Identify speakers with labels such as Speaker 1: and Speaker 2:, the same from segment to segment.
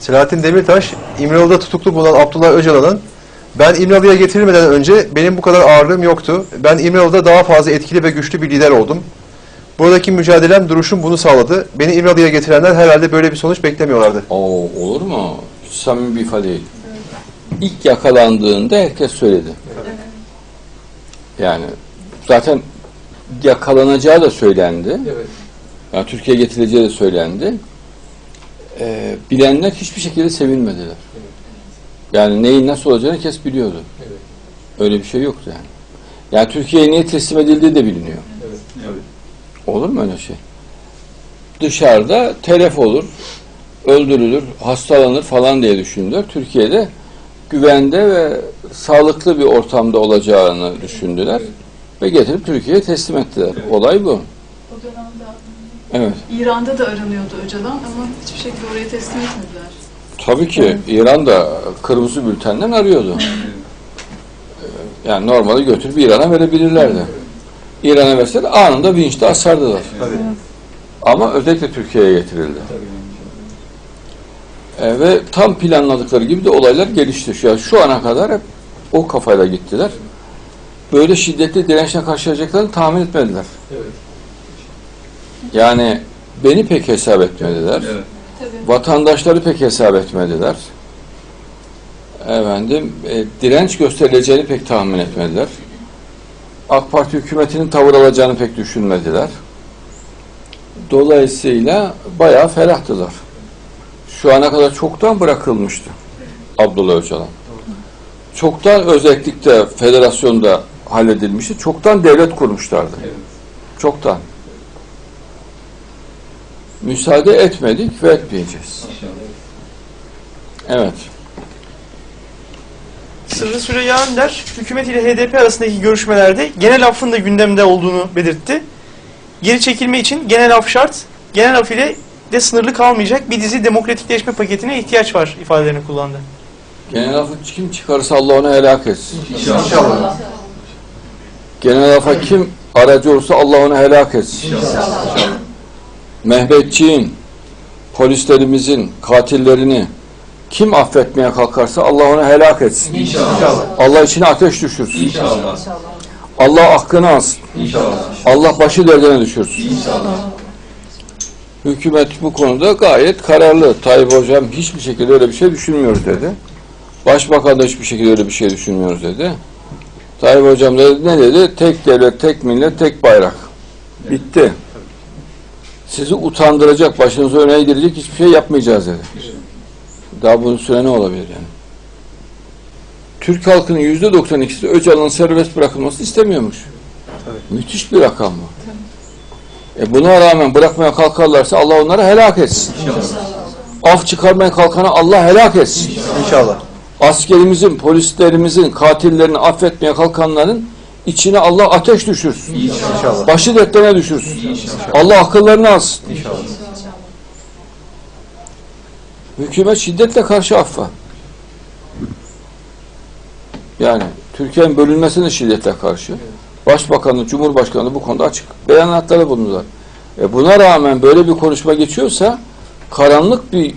Speaker 1: Selahattin Demirtaş, İmralı'da tutuklu bulunan Abdullah Öcalan'ın ben İmralı'ya getirilmeden önce benim bu kadar ağırlığım yoktu. Ben İmralı'da daha fazla etkili ve güçlü bir lider oldum. Buradaki mücadelem, duruşum bunu sağladı. Beni İmralı'ya getirenler herhalde böyle bir sonuç beklemiyorlardı.
Speaker 2: Oo, olur mu? Hiç samimi bir ifade değil. İlk yakalandığında herkes söyledi. Yani zaten yakalanacağı da söylendi. Yani Türkiye'ye getirileceği de söylendi. Ee, bilenler hiçbir şekilde sevinmediler. Yani neyin nasıl olacağını herkes biliyordu. Öyle bir şey yoktu yani. Yani Türkiye'ye niye teslim edildiği de biliniyor. Olur mu öyle şey? Dışarıda telef olur, öldürülür, hastalanır falan diye düşündüler. Türkiye'de güvende ve sağlıklı bir ortamda olacağını düşündüler ve getirip Türkiye'ye teslim ettiler. Olay bu.
Speaker 3: O dönemde
Speaker 2: Evet.
Speaker 3: İran'da da aranıyordu Öcalan ama hiçbir şekilde oraya teslim etmediler.
Speaker 2: Tabii ki İran da kırmızı bültenden arıyordu. Ee, Yani normalde götürüp İran'a verebilirlerdi. İran'a verseler anında vinçte asardılar. Ama özellikle Türkiye'ye getirildi. Ee, ve tam planladıkları gibi de olaylar gelişti. Şu, yani şu ana kadar hep o kafayla gittiler. Böyle şiddetli dirençle karşılayacaklarını tahmin etmediler. Yani beni pek hesap etmediler.
Speaker 3: Tabii.
Speaker 2: Vatandaşları pek hesap etmediler. Efendim, e, direnç gösterileceğini pek tahmin etmediler. AK Parti hükümetinin tavır alacağını pek düşünmediler. Dolayısıyla bayağı ferahtılar. Şu ana kadar çoktan bırakılmıştı Abdullah Öcalan. Çoktan özellikle federasyonda halledilmişti. Çoktan devlet kurmuşlardı. Çoktan. Müsaade etmedik ve etmeyeceğiz. Evet.
Speaker 4: Sırrı Süreyya Önder, hükümet ile HDP arasındaki görüşmelerde genel affın da gündemde olduğunu belirtti. Geri çekilme için genel af şart, genel af ile de sınırlı kalmayacak bir dizi demokratikleşme paketine ihtiyaç var ifadelerini kullandı.
Speaker 2: Genel affı kim çıkarırsa Allah onu helak etsin.
Speaker 1: İnşallah.
Speaker 2: Genel affa kim aracı olursa Allah onu helak etsin. Mehmetçiğin, polislerimizin katillerini kim affetmeye kalkarsa Allah onu helak etsin.
Speaker 1: İnşallah.
Speaker 2: Allah içine ateş düşürsün.
Speaker 5: İnşallah.
Speaker 2: Allah hakkını alsın.
Speaker 5: İnşallah.
Speaker 2: Allah başı derdine düşürsün.
Speaker 5: İnşallah.
Speaker 2: Hükümet bu konuda gayet kararlı. Tayyip Hocam hiçbir şekilde öyle bir şey düşünmüyoruz dedi. Başbakan da hiçbir şekilde öyle bir şey düşünmüyoruz dedi. Tayyip Hocam da ne dedi? Tek devlet, tek millet, tek bayrak. Bitti. Sizi utandıracak, başınızı öne eğdirecek hiçbir şey yapmayacağız dedi. Daha bunun süre ne olabilir yani? Türk halkının yüzde 92'si Öcalan'ın serbest bırakılmasını istemiyormuş. Müthiş bir rakam bu. E buna rağmen bırakmaya kalkarlarsa Allah onları helak etsin. Af çıkarmaya kalkana Allah helak etsin.
Speaker 1: İnşallah.
Speaker 2: Askerimizin, polislerimizin, katillerini affetmeye kalkanların içine Allah ateş düşürsün.
Speaker 1: İnşallah.
Speaker 2: Başı dertlerine düşürsün. Allah akıllarını alsın. Hükümet şiddetle karşı affa. Yani Türkiye'nin bölünmesine şiddetle karşı. Başbakanı, Cumhurbaşkanı bu konuda açık beyanatları bulundular. E buna rağmen böyle bir konuşma geçiyorsa karanlık bir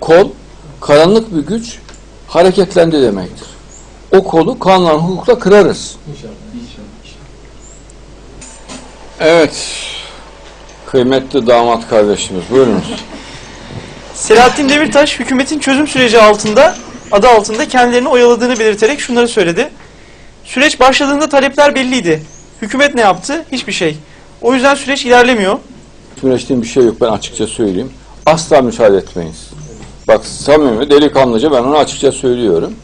Speaker 2: kol, karanlık bir güç hareketlendi demektir. O kolu kanla hukukla kırarız. Evet. Kıymetli damat kardeşimiz buyurunuz.
Speaker 4: Selahattin Demirtaş, hükümetin çözüm süreci altında, adı altında kendilerini oyaladığını belirterek şunları söyledi. Süreç başladığında talepler belliydi. Hükümet ne yaptı? Hiçbir şey. O yüzden süreç ilerlemiyor.
Speaker 2: Süreçte bir şey yok ben açıkça söyleyeyim. Asla müsaade etmeyiz. Bak samimi delikanlıca ben onu açıkça söylüyorum.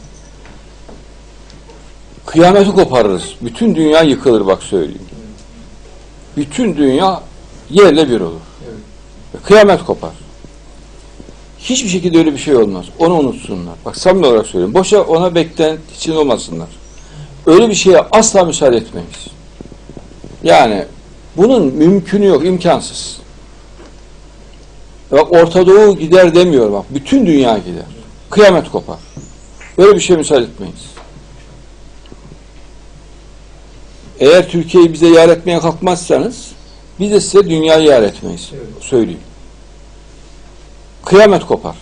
Speaker 2: Kıyameti koparırız. Bütün dünya yıkılır bak söyleyeyim. Bütün dünya yerle bir olur. Kıyamet kopar. Hiçbir şekilde öyle bir şey olmaz. Onu unutsunlar. Bak samimi olarak söylüyorum. Boşa ona beklent için olmasınlar. Öyle bir şeye asla müsaade etmeyiz. Yani bunun mümkünü yok, imkansız. Bak Orta Doğu gider demiyor bak. Bütün dünya gider. Kıyamet kopar. Böyle bir şey müsaade etmeyiz. Eğer Türkiye'yi bize yar etmeye kalkmazsanız biz de size dünyayı yar etmeyiz. Söyleyeyim. Kıyamet kopar.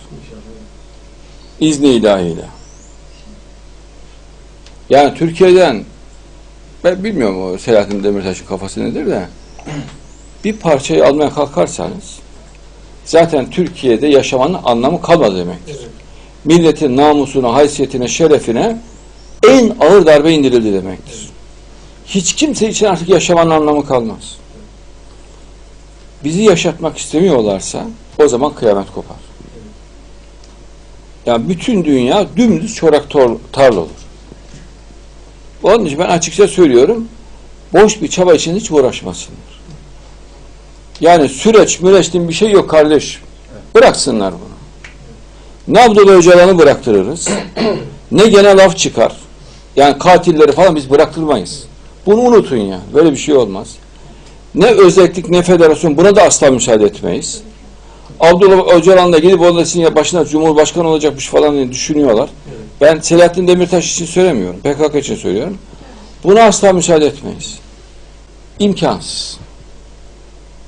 Speaker 2: İzni ilahiyle. Yani Türkiye'den ben bilmiyorum o Selahattin Demirtaş'ın kafası nedir de bir parçayı almaya kalkarsanız zaten Türkiye'de yaşamanın anlamı kalmadı demektir. Milletin namusuna, haysiyetine, şerefine en ağır darbe indirildi demektir. Hiç kimse için artık yaşamanın anlamı kalmaz. Bizi yaşatmak istemiyorlarsa o zaman kıyamet kopar. Yani bütün dünya dümdüz çorak tarla olur. Onun için ben açıkça söylüyorum, boş bir çaba için hiç uğraşmasınlar. Yani süreç, müreçtin bir şey yok kardeş. Bıraksınlar bunu. Ne Abdullah Öcalan'ı bıraktırırız, ne genel af çıkar. Yani katilleri falan biz bıraktırmayız. Bunu unutun ya. Böyle bir şey olmaz. Ne özellik ne federasyon buna da asla müsaade etmeyiz. Abdullah Öcalan'la gidip onda sizin başına Cumhurbaşkanı olacakmış falan diye düşünüyorlar. Ben Selahattin Demirtaş için söylemiyorum. PKK için söylüyorum. Buna asla müsaade etmeyiz. İmkansız.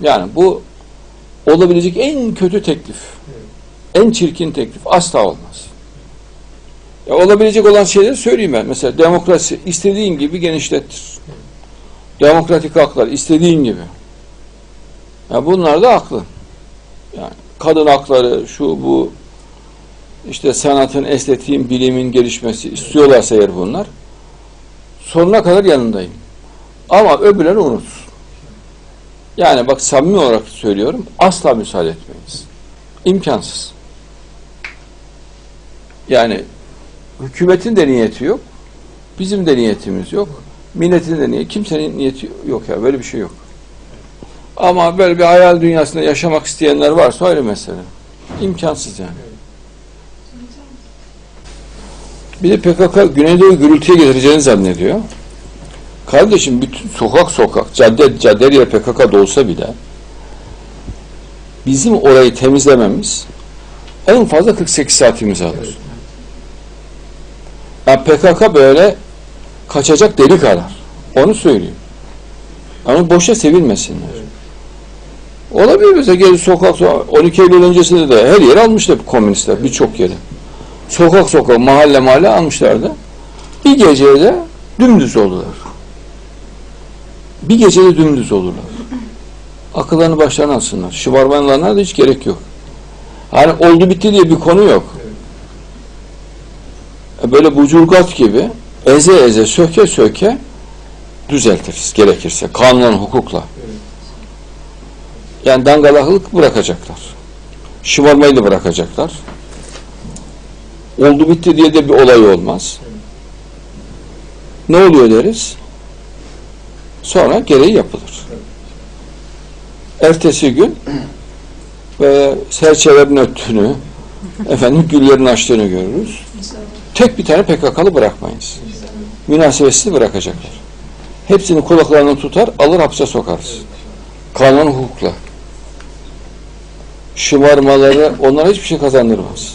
Speaker 2: Yani bu olabilecek en kötü teklif. En çirkin teklif. Asla olmaz. Ya olabilecek olan şeyleri söyleyeyim ben. Mesela demokrasi istediğin gibi genişlettir. Demokratik haklar istediğin gibi. Ya bunlar da haklı. Yani kadın hakları, şu bu işte sanatın, estetiğin, bilimin gelişmesi istiyorlarsa eğer bunlar sonuna kadar yanındayım. Ama öbürlerini unut. Yani bak samimi olarak söylüyorum asla müsaade etmeyiz. İmkansız. Yani hükümetin de niyeti yok. Bizim de niyetimiz yok. Milletin de niyeti, kimsenin niyeti yok ya. Böyle bir şey yok. Ama böyle bir hayal dünyasında yaşamak isteyenler varsa ayrı mesele. İmkansız yani. Bir de PKK Güneydoğu gürültüye getireceğini zannediyor. Kardeşim bütün sokak sokak, cadde cadde PKK olsa bile bizim orayı temizlememiz en fazla 48 saatimizi alır. Yani PKK böyle kaçacak delik arar. Onu söyleyeyim. Ama boşa sevilmesinler. Olabilir mesela gezi sokak sokak 12 Eylül öncesinde de her yeri almışlar komünistler birçok yeri. Sokak sokak mahalle mahalle almışlardı. Bir gecede dümdüz oldular. Bir gecede dümdüz olurlar. Akıllarını başlarına alsınlar. Şımarmalarına da hiç gerek yok. Hani oldu bitti diye bir konu yok. Böyle bucurgat gibi eze eze söke söke düzeltiriz gerekirse. Kanunla, hukukla. Yani dangalaklık bırakacaklar. Şımarmayı da bırakacaklar. Oldu bitti diye de bir olay olmaz. Ne oluyor deriz? Sonra gereği yapılır. Ertesi gün ve serçelerin öttüğünü, efendim güllerin açtığını görürüz. Tek bir tane PKK'lı bırakmayız. Münasebetsiz bırakacaklar. Hepsini kulaklarından tutar, alır hapse sokarız. Kanun hukukla. Şımarmaları onlara hiçbir şey kazandırmaz.